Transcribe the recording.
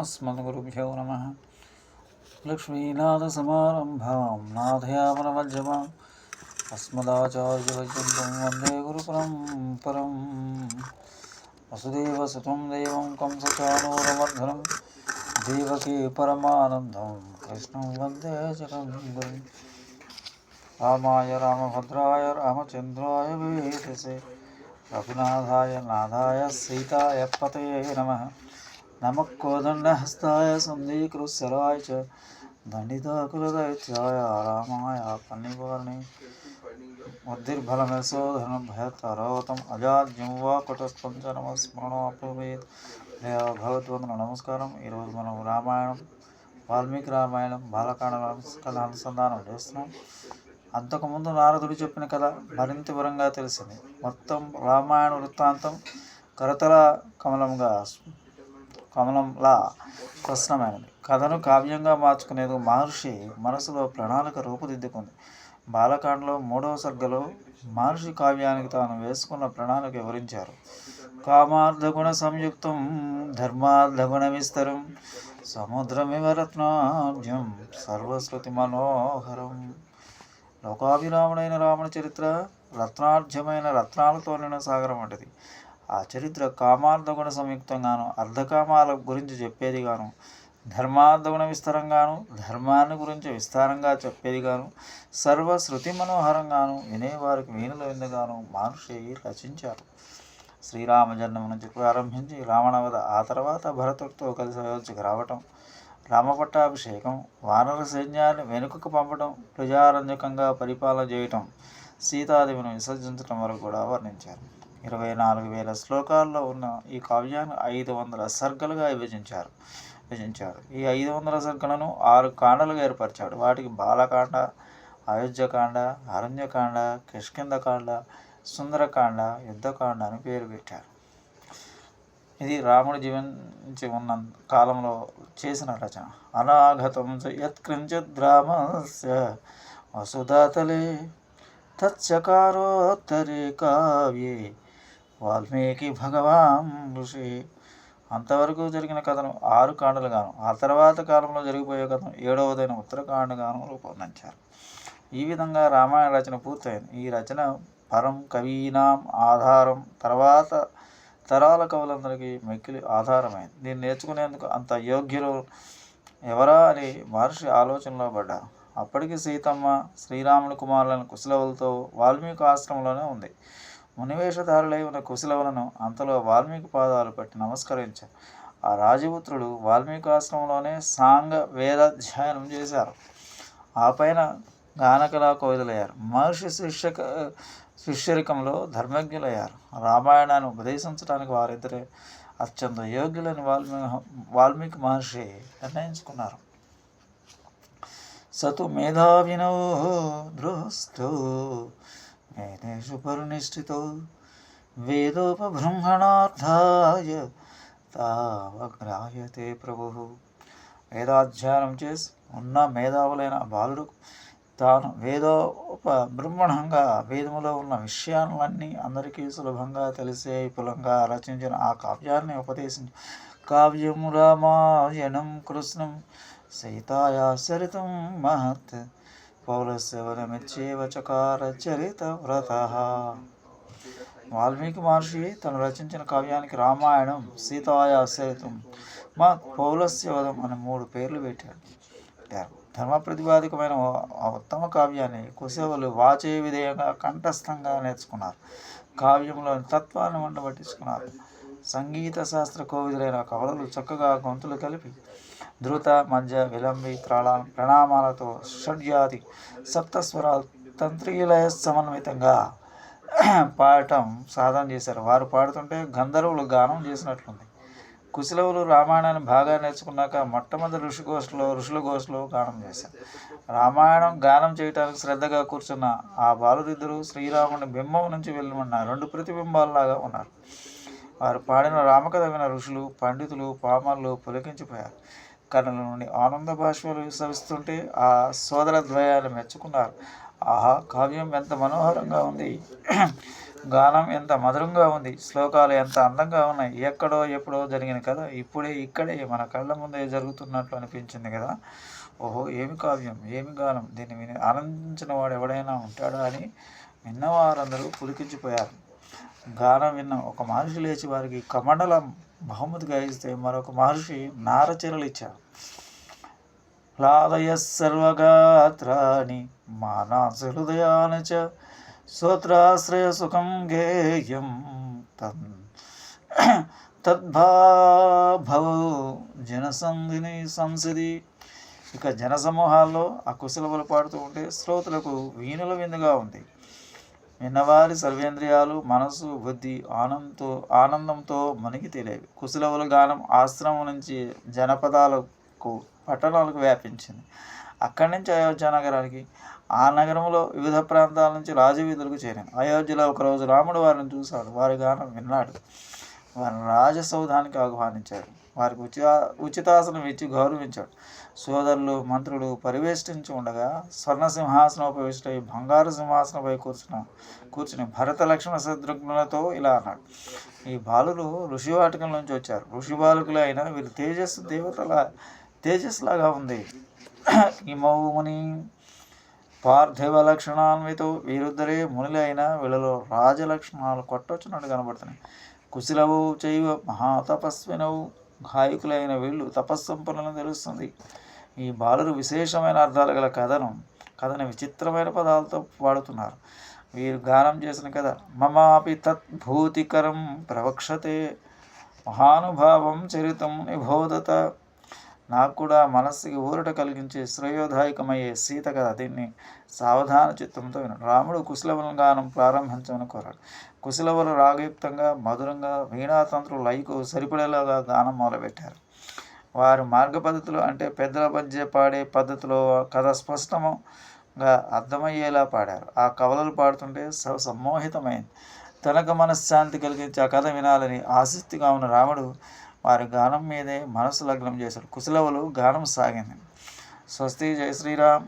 अस्मद्गुरुभ्यो नमः लक्ष्मीनाथसमारम्भां नाथयामनमध्यमाम् अस्मदाचार्यपर्यन्तं वंदे गुरुपरम्परं वसुदेवसुतं देवं कंसचाणूरमर्धनं देवकी परमानन्दं कृष्णं वंदे जगद्गुरुम् रामाय रामभद्राय रामचन्द्राय वेदसे रघुनाथाय नाथाय सीताय पतये नमः। नमः कोदण्डहस्ताय सन्धिकृत्सराय च दण्डिताकुलदैत्याय रामाय पन्निवारणे बुद्धिर्बलमेशोधनं भयतरोतम् అజాడ్యం వా కుటస్థం చ నమస్మరణాపవేత్ భగవద్వందన నమస్కారం ఈరోజు మనం రామాయణం వాల్మీకి రామాయణం బాలకాండ కథ అనుసంధానం చేస్తున్నాం అంతకుముందు నారదుడు చెప్పిన కథ మరింత వివరంగా తెలిసింది మొత్తం రామాయణ వృత్తాంతం కరతల కమలంగా కమలంలా స్పష్టమైనది కథను కావ్యంగా మార్చుకునేందుకు మహర్షి మనసులో ప్రణాళిక రూపుదిద్దుకుంది. బాలకాండలో మూడవ సర్గలో మహర్షి కావ్యానికి తాను వేసుకున్న ప్రణాళిక వివరించారు. కామార్థగుణ సంయుక్తం ధర్మార్థగుణ విస్తరం సముద్రమివ రత్నార్జం సర్వశ్రుతి మనోహరం. లోకాభిరాముడైన రావణ చరిత్ర రత్నార్జమైన రత్నాలతో నిన్న సాగరం వంటిది. ఆ చరిత్ర కామార్థగుణ సంయుక్తంగాను అర్ధకామాల గురించి చెప్పేది గాను ధర్మార్థగుణ విస్తారంగాను ధర్మాన్ని గురించి విస్తారంగా చెప్పేది గాను సర్వశ్రుతి మనోహరంగాను వినేవారికి వీణుల విందుగాను మహర్షి రచించారు. శ్రీరామ జన్మ నుంచి ప్రారంభించి రావణవధ ఆ తర్వాత భరతుడితో కలిసి అయోధ్యకు రావటం రామపట్టాభిషేకం వానర సైన్యాన్ని వెనుకకు పంపడం ప్రజారంజకంగా పరిపాలన చేయటం సీతాదేవిని విసర్జించడం వరకు కూడా వర్ణించారు. ఇరవై నాలుగు వేల శ్లోకాల్లో ఉన్న ఈ కావ్యాన్ని ఐదు వందల సర్గలుగా విభజించారు. విభజించారు. ఈ ఐదు వందల సర్గలను ఆరు కాండలుగా ఏర్పరిచాడు. వాటికి బాలకాండ అయోధ్యకాండ అరణ్యకాండ కిష్కిందకాండ సుందరకాండ యుద్ధకాండ అని పేరు పెట్టారు. ఇది రాముడు జీవించి ఉన్న కాలంలో చేసిన రచన. అనాగతం యత్కించిద్ రామస్య వసుధాతలే తచ్చకారోత్తరే కావ్యే వాల్మీకి భగవాన్ ఋషి. అంతవరకు జరిగిన కథను ఆరు కాండలుగాను ఆ తర్వాత కాలంలో జరిగిపోయే కథను ఏడవదైన ఉత్తరకాండగాను రూపొందించారు. ఈ విధంగా రామాయణ రచన పూర్తయింది. ఈ రచన పరం కవీనాం ఆధారం తర్వాత తరాల కవులందరికీ మెక్కిలి ఆధారమైంది. దీన్ని నేర్చుకునేందుకు అంత యోగ్యులు ఎవరా అని మహర్షి ఆలోచనలో పడ్డారు. అప్పటికి సీతమ్మ శ్రీరాముని కుమారులను కుశలవులతో వాల్మీకి ఆశ్రమంలోనే ఉంది. మునివేషధారులై ఉన్న కుశలవులను అంతలో వాల్మీకి పాదాలు పట్టి నమస్కరించారు. ఆ రాజపుత్రుడు వాల్మీకి ఆశ్రమంలోనే సాంగ వేదాధ్యయనం చేశారు. ఆ పైన గానకలా కోవిదలయ్యారు మహర్షి శిష్యక శిష్యరికంలో ధర్మజ్ఞులయ్యారు. రామాయణాన్ని ఉపదేశించడానికి వారిద్దరే అత్యంత యోగ్యులని వాల్మీ వాల్మీకి మహర్షి నిర్ణయించుకున్నారు. సతు మేధావినో దృష్టో వేదేషు పరినిష్ఠితో వేదోపబ్రహ్మణార్థాయ తావగ్రాహ్యతే ప్రభు వేదాధ్యయనం చేసి ఉన్న మేధావులైన బాలుడు తాను వేదోప బ్రహ్మణంగా వేదములో ఉన్న విషయాలన్నీ అందరికీ సులభంగా తెలిసే పులంగా రచించిన ఆ కావ్యాన్ని ఉపదేశించి. కావ్యము రామాయణం కృష్ణం సీతాయా సరితం మహత్ పౌలస్య చకార చరిత వ్రత వాల్మీకి మహర్షి తను రచించిన కావ్యానికి రామాయణం సీతాయ చరితం మా పౌలస్య వదం అని మూడు పేర్లు పెట్టాడు. పెట్టారు ధర్మ ప్రతిపాదికమైన ఉత్తమ కావ్యాన్ని కుశవులు వాచే విధేయంగా కంఠస్థంగా నేర్చుకున్నారు. కావ్యంలోని తత్వాన్ని వండబట్టించుకున్నారు సంగీత శాస్త్ర కోవిదులైన కవలలు చక్కగా గొంతులు కలిపి ధృత మంజ విలంబి త్రాళ ప్రణామాలతో షడ్జాతి సప్తస్వరాలు తంత్రీలయ సమన్వితంగా పాడటం సాధన చేశారు. వారు పాడుతుంటే గంధర్వులు గానం చేసినట్లుంది. కుశలవులు రామాయణాన్ని బాగా నేర్చుకున్నాక మొట్టమొదటి ఋషిగోష్ఠలో ఋషుల గోష్ఠలో గానం చేశారు. రామాయణం గానం చేయడానికి శ్రద్ధగా కూర్చున్న ఆ బాలురిద్దరూ శ్రీరాముని బింబం నుంచి వెళ్ళమన్న రెండు ప్రతిబింబాలలాగా ఉన్నారు. వారు పాడిన రామకథ విన ఋషులు పండితులు పామర్లు పులకించిపోయారు. కన్నుల నుండి ఆనంద భాష్పాలు విసరిస్తుంటే ఆ సోదర ద్వయాలు మెచ్చుకున్నారు. ఆహా కావ్యం ఎంత మనోహరంగా ఉంది. గానం ఎంత మధురంగా ఉంది. శ్లోకాలు ఎంత అందంగా ఉన్నాయి. ఎక్కడో ఎప్పుడో జరిగిన కదా ఇప్పుడే ఇక్కడే మన కళ్ళ ముందే జరుగుతున్నట్లు అనిపించింది కదా. ఓహో ఏమి కావ్యం ఏమి గానం? దీన్ని విని ఆనందించిన వాడు ఎవడైనా ఉంటాడా అని విన్నవారందరూ పులికించిపోయారు గానం విన్న ఒక మనిషి లేచి వారికి కమండలం బహుమతిగా ఇస్తే మరొక మహర్షి నారచీరలు ఇచ్చారు. లాలయ సర్వగాత్రాని మానాస హృదయాన చ శ్రోత్రాశ్రయ సుఖం గేయం తన్ తద్భాభవ జనసంధిని సంసది. ఇక జనసమూహాల్లో ఆ కుశలములు పాడుతూ ఉంటే శ్రోతలకు వీణుల విందుగా ఉంది. విన్నవారి సర్వేంద్రియాలు మనసు బుద్ధి ఆనందంతో ఆనందంతో మునిగి తేలేవి. కుశలవుల గానం ఆశ్రమం నుంచి జనపదాలకు పట్టణాలకు వ్యాపించింది. అక్కడి నుంచి అయోధ్య నగరానికి ఆ నగరంలో వివిధ ప్రాంతాల నుంచి రాజవీధులకు చేరింది. అయోధ్యలో ఒకరోజు రాముడు వారిని చూశాడు వారి గానం విన్నాడు. వారిని రాజసౌధానికి ఆహ్వానించాడు వారికి ఉచిత ఉచితాసనం ఇచ్చి గౌరవించాడు. సోదరులు మంత్రులు పరివేష్టించి ఉండగా స్వర్ణ సింహాసనం ఉపవిష్టై బంగారు సింహాసనంపై కూర్చున్న కూర్చుని భరత లక్ష్మణ శత్రుఘ్నులతో ఇలా అన్నాడు. ఈ బాలులు ఋషివాటకం నుంచి వచ్చారు. ఋషి బాలుకులు అయినా తేజస్సు దేవతల తేజస్సులాగా ఉంది. ఈ ముని పార్థివ లక్షణాన్వితో వీరుద్దరే మునులైన వీళ్ళలో రాజలక్షణాలు కొట్టొచ్చినట్టు కనబడుతున్నాయి. కుశలవు చైవ మహాతపస్వినవు గాయకులైన వీళ్ళు తపస్సంపన్నులను తెలుస్తుంది. ఈ బాలురు విశేషమైన అర్థాలు గల కథను కథని విచిత్రమైన పదాలతో వాడుతున్నారు. వీరు గానం చేసిన కథ మమాపి తద్భూతికరం ప్రవక్షతే మహానుభావం చరితం నిబోధత నాకు కూడా మనస్సుకి ఊరట కలిగించే శ్రేయోదాయకమయ్యే సీత కథ. దీన్ని సావధాన చిత్తంతో విన్నాడు రాముడు కుశలవల గానం ప్రారంభించమని కోరాడు. కుశలవలు రాగయుక్తంగా మధురంగా వీణాతంత్రులు లైకు సరిపడేలాగా గానం మొదలుపెట్టారు. వారి మార్గ పద్ధతులు అంటే పెద్దల మధ్య పాడే పద్ధతిలో కథ స్పష్టముగా అర్థమయ్యేలా పాడారు. ఆ కవలలు పాడుతుంటే స సమ్మోహితమైంది. తనకు మనశ్శాంతి కలిగించి ఆ కథ వినాలని ఆసక్తిగా ఉన్న రాముడు వారి గానం మీదే మనసు లగ్నం చేశారు. కుశలవులు గానం సాగింది. స్వస్తి జయ శ్రీరామ్.